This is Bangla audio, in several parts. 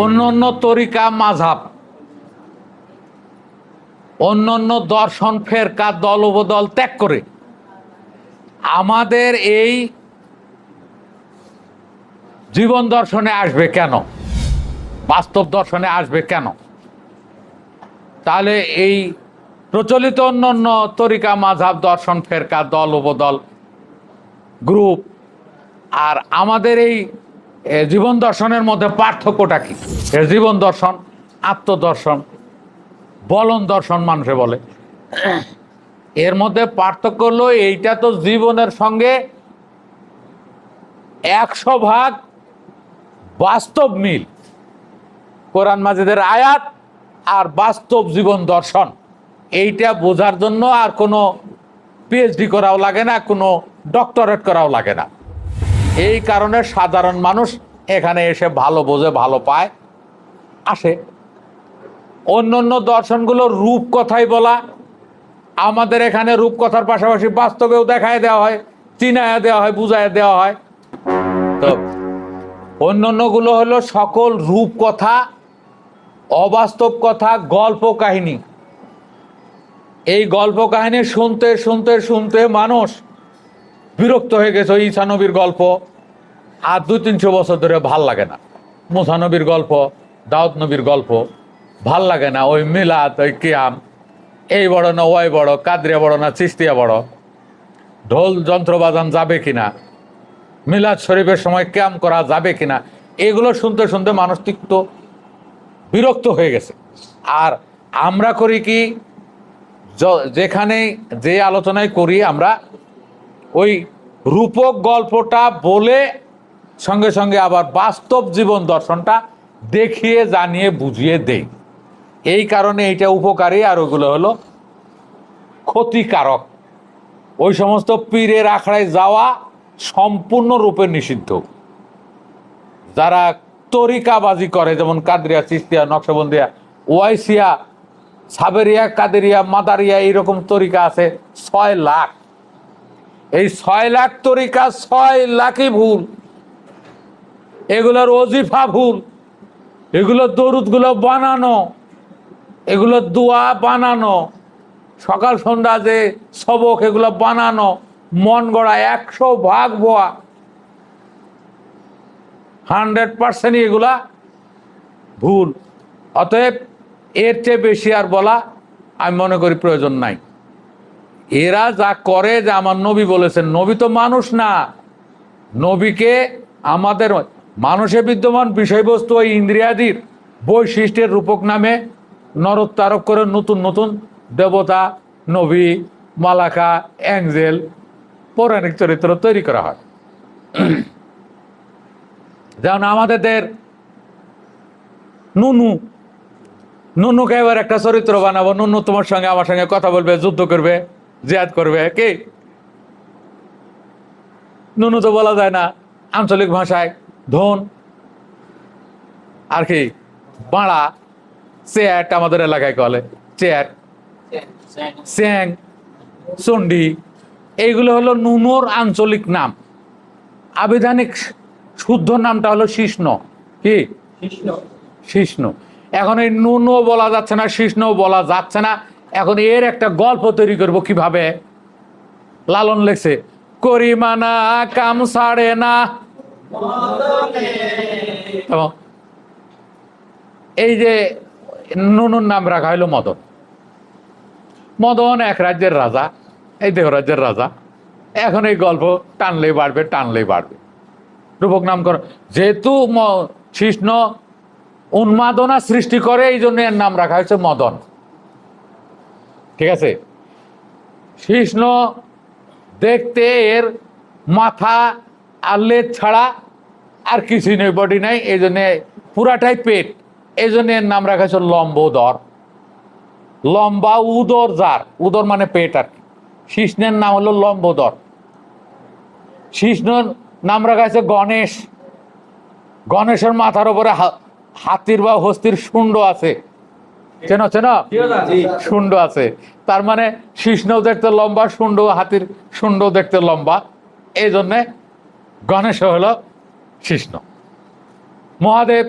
অন্য অন্য তরিকা মাঝাব অন্য অন্য দর্শন, ফেরকা দল উপদল ত্যাগ করে। আমাদের এই জীবন দর্শনে আসবে কেন? বাস্তব দর্শনে আসবে কেন? তাহলে এই প্রচলিত অন্য অন্য তরিকা মাঝাব দর্শন, ফেরকা দল উপদল গ্রুপ আর আমাদের এই জীবন দর্শনের মধ্যে পার্থক্যটা কি? জীবন দর্শন, আত্মদর্শন, বলন দর্শন মানুষে বলে। এর মধ্যে পার্থক্য হলো এইটা তো জীবনের সঙ্গে একশো ভাগ বাস্তব মিল। কোরআন মাজিদের আয়াত আর বাস্তব জীবন দর্শন। এইটা বোঝার জন্য আর কোনো পিএইচডি করাও লাগে না, কোনো ডক্টরেট করাও লাগে না। এই কারণে সাধারণ মানুষ এখানে এসে ভালো বোঝে, ভালো পায়, আসে। অন্য অন্য দর্শনগুলো রূপ কথাই বলা। আমাদের এখানে রূপকথার পাশাপাশি বাস্তবেও দেখায় দেওয়া হয়, চিনায় দেওয়া হয়, বুঝায় দেওয়া হয়। তো অন্য অন্যগুলো হলো সকল রূপকথা, অবাস্তব কথা, গল্প কাহিনী। এই গল্প কাহিনী শুনতে শুনতে শুনতে মানুষ বিরক্ত হয়ে গেছে ওই ঈশানবীর গল্প। আর দুই তিনশো বছর ধরে ভালো লাগে না। মুসানবীর গল্প, দাউদ নবীর গল্প, ভালো লাগে না ওই মিলাদ, ওই কিয়াম। এই বড় না ওই বড়, কাদরিয়া বড় না চিস্তিয়া বড়। ঢোল যন্ত্র বাজান যাবে কিনা? মিলাদ শরীফের সময় ক্যাম্প করা যাবে কিনা? এগুলো শুনতে শুনতে মানুষ তিক্ত বিরক্ত হয়ে গেছে। আর আমরা করি কি যেখানে যে আলোচনায় করি আমরা ওই রূপক গল্পটা বলে সঙ্গে সঙ্গে আবার বাস্তব জীবন দর্শনটা দেখিয়ে, জানিয়ে, বুঝিয়ে দেই। এই কারণে এইটা উপকারী, আর ওগুলো হলো ক্ষতিকারক। ওই সমস্ত পীরের আখড়ায় যাওয়া সম্পূর্ণরূপে নিষিদ্ধ। যারা তরিকাবাজি করে, যেমন কাদরিয়া চিস্তিয়া নকশবন্দিয়া, ওয়াইসিয়া, সাবেরিয়া, কাদেরিয়া, মাদারিয়া, এইরকম তরিকা আছে, ছয় লাখ। এই ছয় লাখ তরিকা, ছয় লাখই ভুল। এগুলোর অজিফা ভুল। এগুলো দরুদগুলো বানানো। এগুলো দোয়া বানানো। সকাল সন্ধ্যা যে সবক এগুলো বানানো। মন গড়া একশো ভাগ ভোয়া। হান্ড্রেড পার্সেন্ট এগুলা ভুল। অতএব এর চেয়ে বেশি আর বলা আমি মনে করি প্রয়োজন নাই। এরা যা করে যে আমার নবী বলেছেন, নবী তো মানুষ না। নবীকে আমাদের মানুষে বিদ্যমান বিষয়বস্তু ওই ইন্দ্রিয়াদির বৈশিষ্ট্যের রূপক নামে নরোত্তারক করে নতুন নতুন দেবতা, নবী, মালাকা, অ্যাঞ্জেল, পৌরাণিক চরিত্র তৈরি করা হয়। যেমন আমাদের নুনু। নুনুকে এবার একটা চরিত্র বানাবো, নুনু তোমার সঙ্গে, আমার সঙ্গে কথা বলবে, যুদ্ধ করবে। জিয়াদ করবে কে? নুনু তো বলা যায় না আঞ্চলিক ভাষায় ধন। আর কি বাড়া চেয়াট আমাদের এলাকায় বলে চেয়ার। স্যাং চণ্ডী এইগুলো হলো নুনোর আঞ্চলিক নাম। আবিধানিক শুদ্ধ নামটা হলো শিষ্ণ কি? শিষ্ণ। এখন এই নুনও বলা যাচ্ছে না শিষ্ণও বলা যাচ্ছে না। এখন এর একটা গল্প তৈরি করব কীভাবে? লালন লেখছে, করিমানা কাম সাড়ে না। এই যে নুনুর নাম রাখা হলো মদন। মদন এক রাজ্যের রাজা, এই দেহ রাজ্যের রাজা। এখন এই গল্প টানলেই বাড়বে টানলেই বাড়বে। রূপক নামকরণ, যেহেতু কৃষ্ণ উন্মাদনা সৃষ্টি করে, এই জন্য এর নাম রাখা হয়েছে মদন। ঠিক আছে? কৃষ্ণ দেখতে এর মাথা আর লেজ ছাড়া আর কিছুই নেই বডি নাই, এই জন্যে পুরাটাই পেট, এই জন্য এর নাম রাখা হয়েছে লম্বোদর। লম্বা উদর যার, উদর মানে পেট আর কি। কৃষ্ণের নাম হলো লম্বোদর। কৃষ্ণর নাম রাখা হয়েছে গণেশ। গণেশের মাথার উপরে হাতির বা হস্তির শুন্ড আছে। Chain chain? শুন্ড আছে। তার মানে দেখতে লম্বা শুন্ড হাতির শুন্ড দেখতে লম্বা। এই জন্যে গণেশ হলো কৃষ্ণ। মহাদেব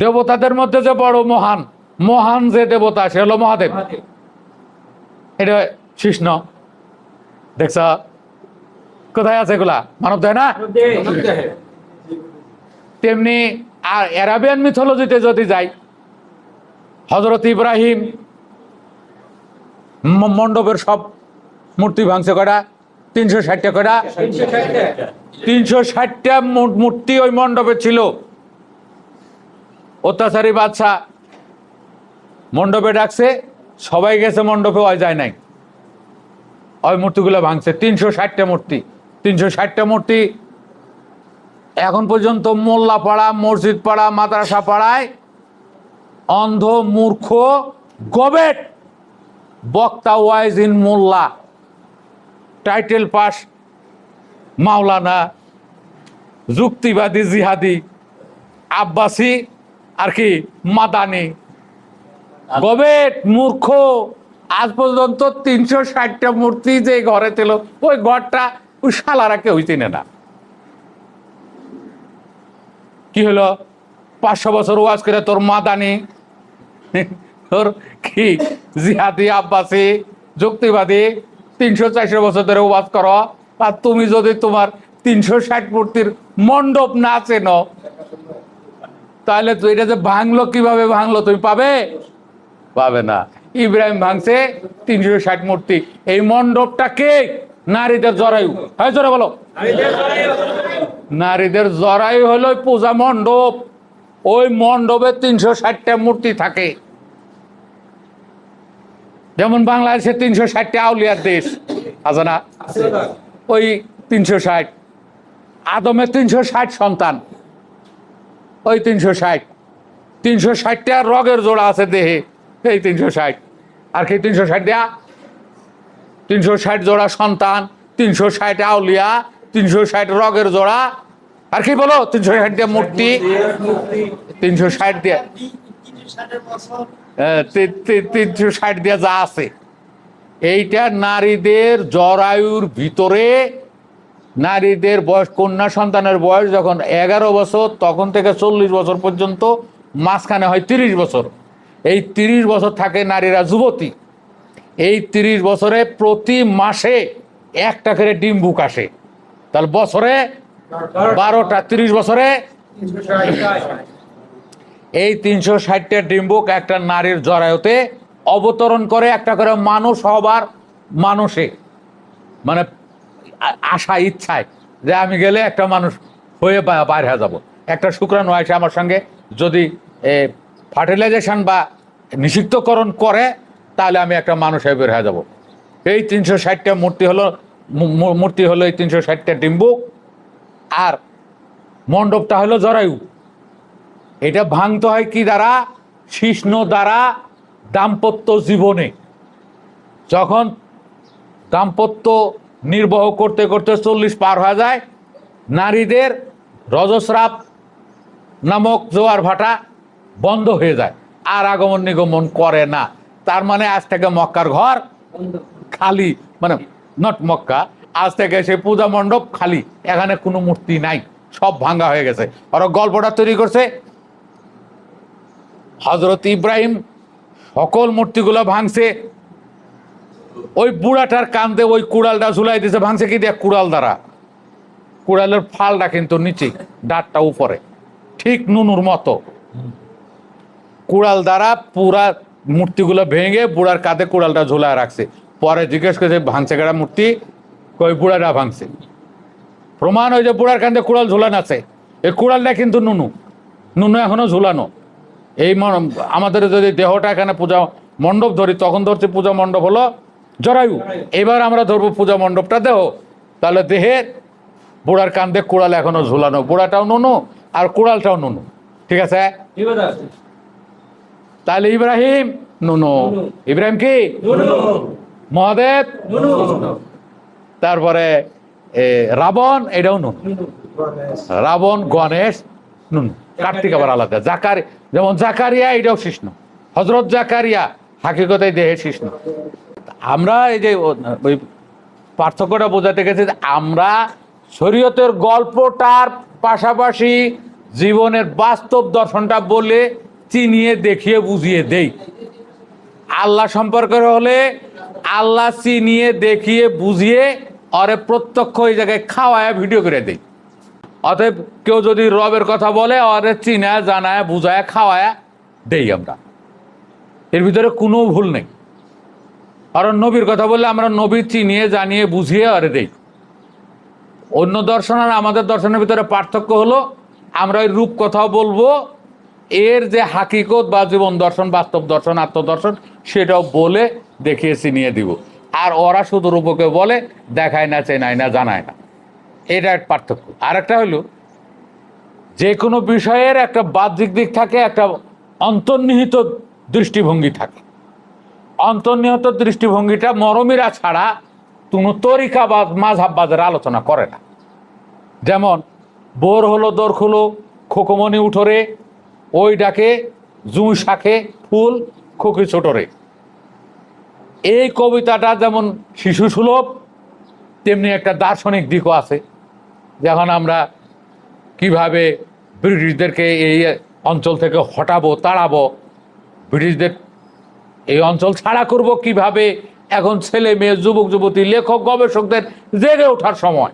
দেবতাদের মধ্যে যে বড় মহান মহান যে দেবতা সে হলো মহাদেব। এটা শিষ্ণ দেখছ? কোথায় আছে এগুলা? মানব দেয় না তেমনি আর অ্যারাবিয়ান মিথোলজিতে যদি যাই হজরত ইব্রাহিম মণ্ডপের সব মূর্তি ভাঙছে কটা তিনশো ষাটটা কটা তিনশো ষাটটা মূর্তি ওই মণ্ডপে ছিল। অত্যাচারী বাদশাহ মণ্ডপে ডাকছে, সবাই গেছে মণ্ডপে, ওই যায় নাই। ওই মূর্তিগুলো ভাঙছে। তিনশো ষাটটা মূর্তি। তিনশো ষাটটা মূর্তি এখন পর্যন্ত মোল্লা পাড়া মসজিদ পাড়া মাদ্রাসা পাড়ায় অন্ধ, মূর্খ, গবেট, বক্তা ওয়াইজ ইন মোল্লা, টাইটেল পাস মাওলানা, যুক্তিবাদী জিহাদি, আব্বাসি, আর কি, মাদানি। গবেট, মূর্খ, আজ পর্যন্ত তিনশো ষাটটা মূর্তি যে ঘরে ছিল, ওই ঘরটা ওই শালারা কেউ চিনে না। কি হলো? পাঁচশো বছর ওয়াজ করে তোর মাদানি তোর কি জিহাদি, আব্বাসি, যুক্তিবাদী, তিনশো, চারশো বছর ধরে ওয়াজ করো। আর তুমি যদি তোমার তিনশো, ষাট মূর্তির মণ্ডপ না চেনো, তাহলে এটা যে ভাঙলো কীভাবে ভাঙলো তুমি পাবে? পাবে না। ইব্রাহিম ভাঙছে তিনশো, ষাট মূর্তি। এই মণ্ডপটা কে? নারীদের জরায়ু। হ্যাঁ জোরে বলো। নারীদের জরায়ু হলো পূজা মণ্ডপ। ওই মণ্ডপে তিনশো ষাটটা মূর্তি থাকে। যেমন বাংলাদেশে তিনশো ষাটটা আউলিয়ার দেশ। আছে না? ওই তিনশো ষাট। আদমের তিনশো ষাট সন্তান। ওই তিনশো ষাট। তিনশো ষাটটা রগের জোড়া আছে দেহে এই তিনশো ষাট। আর কি তিনশো ষাট দেয়া? তিনশো ষাট জোড়া সন্তান, তিনশো ষাট আউলিয়া তিনশো ষাট রগের জোড়া। আর কি বলো? তিনশো ষাট দিয়ে মূর্তি। তিনশো ষাট দিয়ে তিনশো ষাট দিয়ে যা আছে। এইটা নারীদের জরায়ুর ভিতরে। নারীদের বয়স, কন্যা সন্তানের বয়স যখন এগারো বছর, তখন থেকে চল্লিশ বছর পর্যন্ত, মাঝখানে হয় তিরিশ বছর। এই তিরিশ বছর থাকে নারীরা যুবতী। এই তিরিশ বছরে প্রতি মাসে একটা করে ডিম্বুক আসে। তাহলে বছরে বারোটা, তিরিশ বছরে এই তিনশো ষাটটা ডিম্বুক একটা নারীর জরায়ুতে অবতরণ করে, একটা করে মানুষ হবার মানুষে মানে আশা, ইচ্ছায় যে আমি গেলে একটা মানুষ হয়ে বাইরে যাব। একটা শুক্রাণু আসে আমার সঙ্গে, যদি ফার্টিলাইজেশন বা নিষিক্তকরণ করে, তাহলে আমি একটা মানুষ হয়ে বের হয়ে যাব। এই তিনশো ষাটটা মূর্তি হলো মূর্তি হলো এই তিনশো ষাটটা ডিম্বুক আর মণ্ডপটা হলো জরায়ু। এটা ভাঙতে হয় কি দ্বারা? শিষ্ণ দ্বারা দাম্পত্য জীবনে। যখন দাম্পত্য নির্বাহ করতে করতে চল্লিশ পার হয়ে যায় নারীদের রজস্রাব নামক জোয়ার ভাটা বন্ধ হয়ে যায়। আর আগমন নিগমন করে না। তার মানে আজ থেকে মক্কার ঘর খালি। মানে নট মক্কা। আজ থেকে সে পূজা মণ্ডপ খালি। এখানে কোনো মূর্তি নাই। সব ভাঙ্গা হয়ে গেছে। ওরা গল্পটা তৈরি করছে। হজরত ইব্রাহিম সকল মূর্তিগুলো ভাঙছে। ওই বুড়াটার কান্দে ওই কুড়ালটা ঝুলাই দিয়েছে ভাঙছে কি দেখ কুড়াল দ্বারা। কুড়ালের ফালটা কিন্তু নিচে ডাটটা উপরে। ঠিক নুনুর মতো। কুড়াল দ্বারা পুরা মূর্তিগুলো ভেঙে বুড়ার কাঁধে কুড়ালটা ঝুলায় রাখছে। পরে জিজ্ঞেস করেছে ভাঙছে কেটা মূর্তি? কই বুড়াটা ভাঙছে। প্রমাণ ওই যে বুড়ার কাঁধে কুড়াল ঝুলানো আছে। এই কুড়ালটা কিন্তু নুনু। নুনু এখনও ঝুলানো। এই আমাদের যদি দেহটা এখানে পূজা মণ্ডপ ধরি তখন ধরছে পূজা মণ্ডপ হলো জরায়ু। এবার আমরা ধরবো পূজা মণ্ডপটা দেহ। তাহলে দেহের বুড়ার কান্দে কুড়াল এখনও ঝুলানো। বুড়াটাও নুনু আর কুড়ালটাও নুনু। ঠিক আছে? তাহলে ইব্রাহিম নুনু। ইব্রাহিম কি? মহাদেব। তারপরে রাবণ এটাও নুন। রাবণ গণেশ নুন। কার্তিক আবার আলাদা। জাকারি যেমন জাকারিয়া এটাও কৃষ্ণ। হজরত জাকারিয়া হাকিকতে দেহে কৃষ্ণ। আমরা এই যে ওই পার্থক্যটা বোঝাতে গেছি যে আমরা শরীয়তের গল্পটার পাশাপাশি জীবনের বাস্তব দর্শনটা বলে চিনিয়ে দেখিয়ে বুঝিয়ে দেই। আল্লাহ সম্পর্কে হলে আল্লাহ চিনিয়ে, দেখিয়ে, বুঝিয়ে অরে প্রত্যক্ষ ওই জায়গায় খাওয়ায়, ভিডিও করে দেই অতএব কেউ যদি রবের কথা বলে, অরে চিনা জানায়, বুঝায়, খাওয়ায়, দেই আমরা। এর ভিতরে কোনো ভুল নেই। কারণ নবীর কথা বললে আমরা নবী চিনিয়ে, জানিয়ে, বুঝিয়ে আরে দেই। অন্য দর্শন আর আমাদের দর্শনের ভিতরে পার্থক্য হলো, আমরা ওই রূপ কথাও বলব এর যে হাকিকত বা জীবন দর্শন, বাস্তব দর্শন, আত্মদর্শন, সেটাও বলে দেখিয়ে চিনিয়ে দিব। আর ওরা শুধু রূপকে বলে, দেখায় না, চেনায় না, জানায় না। এটা এক পার্থক্য। আর একটা হলো, যে কোনো বিষয়ের একটা বাহ্যিক দিক থাকে, একটা অন্তর্নিহিত দৃষ্টিভঙ্গি থাকে। অন্তর্নিহিত দৃষ্টিভঙ্গিটা মরমিরা ছাড়া কোনো তরিকা বা মাঝহাব্বাদের আলোচনা করে না। যেমন, বোর হলো, দোর খুলো, খোকমনি উঠোরে ওই ডাকে শাখে ফুল খুকি ছোটরে। এই কবিতাটা যেমন শিশু সুলভ, তেমনি একটা দার্শনিক দিকও আছে। যখন আমরা কীভাবে ব্রিটিশদেরকে এই অঞ্চল থেকে হটাবো, তাড়াবো, ব্রিটিশদের এই অঞ্চল ছাড়া করব কীভাবে? এখন ছেলে মেয়ে, যুবক, যুবতী, লেখক, গবেষকদের জেগে ওঠার সময়।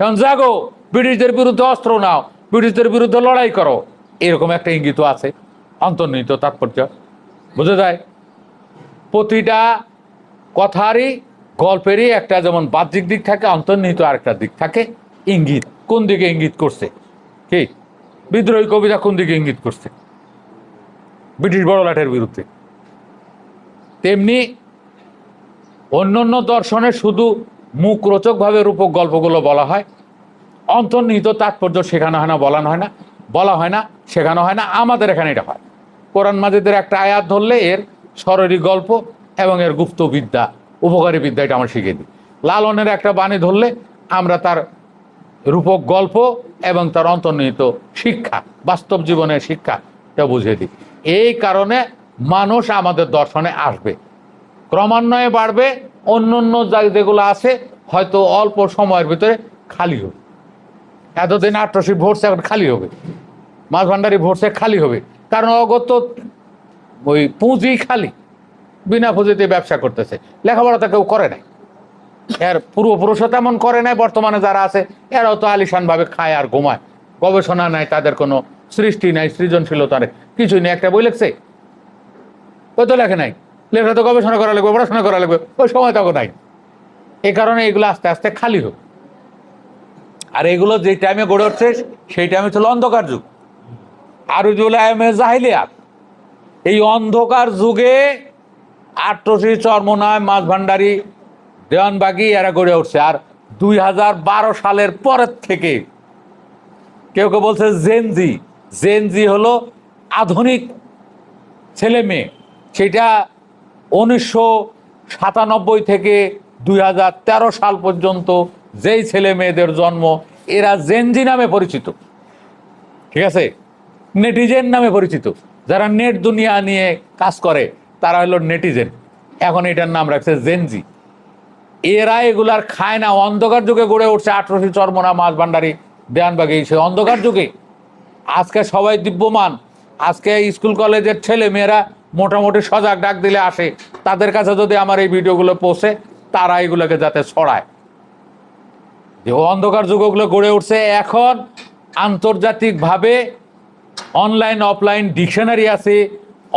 এখন জাগো, ব্রিটিশদের বিরুদ্ধে অস্ত্র নাও, ব্রিটিশদের বিরুদ্ধে লড়াই করো। এরকম একটা ইঙ্গিত আছে, অন্তর্নিহিত তাৎপর্য। বুঝে যায়? প্রতিটা কথারই, গল্পেরই একটা যেমন বাহ্যিক দিক থাকে, অন্তর্নিহিত আরেকটা দিক থাকে। ইঙ্গিত, কোন দিকে ইঙ্গিত করছে? কি? বিদ্রোহী কবিতা কোন দিকে ইঙ্গিত করছে? ব্রিটিশ বড়লাটের বিরুদ্ধে। তেমনি অন্যান্য দর্শনে শুধু মুখরোচকভাবে রূপক গল্পগুলো বলা হয়। অন্তর্নিহিত তাৎপর্য শেখানো হয় না, বলানো হয় না। বলা হয় না, শেখানো হয় না, আমাদের এখানে এটা হয়। কোরআন মাজিদের একটা আয়াত ধরলে এর শরীরী গল্প এবং এর গুপ্ত বিদ্যা, উপকারী বিদ্যা, এটা আমরা শিখিয়ে দিই। লালনের একটা বাণী ধরলে আমরা তার রূপক গল্প এবং তার অন্তর্নিহিত শিক্ষা, বাস্তব জীবনের শিক্ষা, এটা বুঝিয়ে দিই। এই কারণে মানুষ আমাদের দর্শনে আসবে। ক্রমান্বয়ে বাড়বে অন্য অন্য যেগুলো আছে, হয়তো অল্প সময়ের ভিতরে খালি হবে। এতদিন আট্রসি ভোটসে এখন খালি হবে। মাছ ভান্ডারি ভোটসে খালি হবে। কারণ অগত ওই পুঁজি খালি, বিনা পুঁজিতে ব্যবসা করতেছে। লেখাপড়া তো কেউ করে নাই। এর পূর্বপুরুষও তেমন করে নাই, বর্তমানে যারা আছে, এরাও তো আলিশানভাবে খায় আর ঘুমায়। গবেষণা নাই, তাদের কোনো সৃষ্টি নাই, সৃজনশীলতা নেই। কিছুই নেই, একটা বই লেখছে। ওই তো লেখে নাই। লেখা তো গবেষণা করা লাগবে, পড়াশোনা করা লাগবে, ওই সময় তখন নাই। এই কারণে এগুলো আস্তে আস্তে খালি হোক আর এগুলো যে টাইমে গড়ে উঠছে, সেই টাইমে ছিল অন্ধকার যুগ। আর আয়মে জাহিলিয়াত, এই অন্ধকার যুগে আট্রসি চর্মনায় মাছ ভান্ডারি, দেওয়ানবাগি, এরা গড়ে উঠছে। আর দুই হাজার বারো সালের পরের থেকে কেউ কেউ বলছে জেনজি জেনজি হলো আধুনিক ছেলে মেয়ে। সেটা উনিশশো সাতানব্বই থেকে দুই হাজার তেরো সাল পর্যন্ত যেই ছেলে মেয়েদের জন্ম, এরা জেনজি নামে পরিচিত। ঠিক আছে? নেটিজেন নামে পরিচিত। যারা নেট দুনিয়া নিয়ে কাজ করে, তারা হলো নেটিজেন। এখন এটার নাম রাখছে জেনজি। এরা এগুলার খায় না, অন্ধকার যুগে গড়ে উঠছে আঠারোশি চর্মনা মাছ ভান্ডারি দেয়ানবাগি। সে অন্ধকার যুগে। আজকে সবাই দিব্যমান। আজকে স্কুল কলেজের ছেলে মেয়েরা মোটামুটি সজাগ ডাক দিলে আসে। তাদের কাছে যদি আমার এই ভিডিওগুলো পৌঁছে, তারা এগুলোকে যাতে ছড়ায়। যে অন্ধকার যুগগুলো গড়ে উঠছে। এখন আন্তর্জাতিকভাবে অনলাইন অফলাইন ডিকশনারি আছে,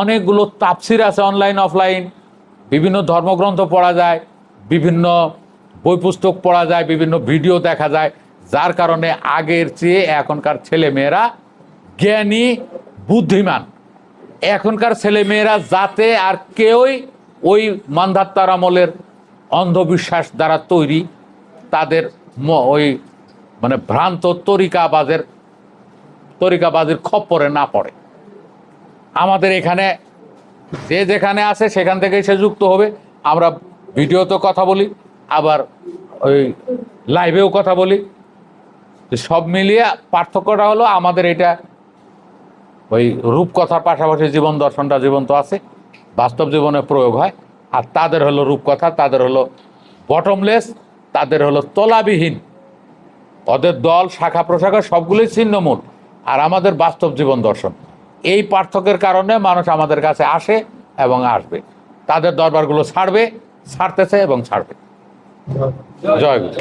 অনেকগুলো তাপসির আছে অনলাইন অফলাইন বিভিন্ন ধর্মগ্রন্থ পড়া যায়, বিভিন্ন বই পুস্তক পড়া যায়, বিভিন্ন ভিডিও দেখা যায়। যার কারণে আগের চেয়ে এখনকার ছেলে মেয়েরা জ্ঞানী, বুদ্ধিমান। এখনকার ছেলে মেয়েরা যাতে আর কেউই ওই মান্ধাত্তার আমলের অন্ধবিশ্বাস দ্বারা তৈরি, তাদের ওই মানে ভ্রান্ত তরিকাবাজের, তরিকাবাজির খপ্পরে না পড়ে। আমাদের এখানে যে যেখানে আছে সেখান থেকেই সে যুক্ত হবে। আমরা ভিডিওতে কথা বলি, আবার ওই লাইভেও কথা বলি। সব মিলিয়ে পার্থক্যটা হলো আমাদের এটা ওই রূপকথার পাশাপাশি জীবন দর্শনটা জীবন্ত আছে, বাস্তব জীবনে প্রয়োগ হয়। আর তাদের হলো রূপকথা, তাদের হলো বটমলেস তাদের হলো তলাবিহীন। ওদের দল, শাখা, প্রশাখা সবগুলোই ছিন্নমূল আর আমাদের বাস্তব জীবন দর্শন। এই পার্থক্যের কারণে মানুষ আমাদের কাছে আসে এবং আসবে। তাদের দরবারগুলো ছাড়বে, ছাড়তেছে এবং ছাড়বে। জয় গুরু।